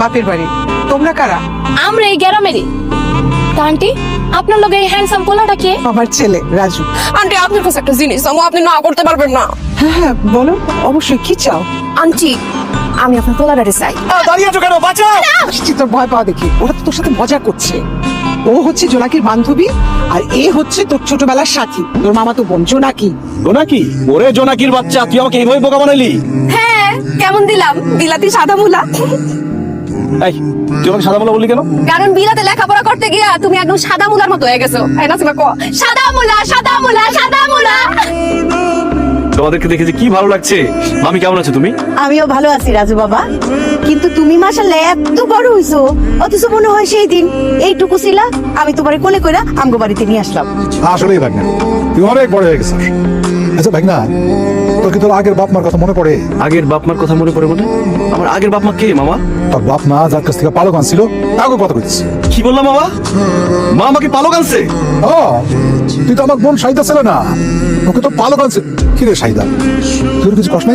বাপের বাড়ি। তোমরা কারা? আমরা এই তা আন্টি আপনার লগে এই হ্যান্ডসাম পোলাটা কে? আমার ছেলে রাজু। আন্টি আপনার কাছে একটা জিনিস আমি আপনি না করতে পারবেন না। হ্যাঁ হ্যাঁ বলো অবশ্যই কি চাও? আন্টি আমি আপনার চাই। দাঁড়িয়ে আছো কেন? বাঁচাও! তোর ভয় পাওয়া দেখি। ওরা তো তোর সাথে মজা করছে। ও হচ্ছে জোনাকির বান্ধবী আর এ হচ্ছে তোর ছোটবেলার সাথী। তোর মামা তো বোন জোনাকি। জোনাকি? ওরে জোনাকির বাচ্চা তুই আমাকে এইভাবে বোকা বানাইলি হ্যাঁ কেমন দিলাম? বিলাতি সাদা মুলা? এই তুই আমাকে সাদা বলা বললি কেন? কারণ বিলাতে লেখাপড়া করতে গিয়া তুমি একদম সাদা মুলার মতো হয়ে গেছো। এই কো। সাদা মুলা সাদা মুলা সাদা মুলা! তোমাদেরকে দেখে যে কি ভালো লাগছে। মামি কেমন আছো তুমি? আমিও ভালো আছি রাজু বাবা। কিন্তু তুমি মাসাল্লাহ এত বড় হইছো। অথচ মনে হয় সেই দিন এইটুকু ছিলা আমি তোমার কোলে কইরা আমগো বাড়িতে নিয়ে আসলাম। আসলেই ভাগনা তুই অনেক বড় হয়ে গেছিস আচ্ছা ভাগনা তোর কি তোর আগের বাপ মার কথা মনে পড়ে? আগের বাপ মার কথা মনে পড়ে মানে আমার আগের বাপ মা কে মামা? তোর বাপ মা যার কাছ থেকে পালক আনছিল তাকে কথা কইছিস কি বললাম মামা? মা আমাকে পালক আনছে? ও তুই তো আমার বোন সাইদা ছিল না। ওকে তো পালক আনছে। কি রে সাইদা? তোর কিছু কষ্ট নাই?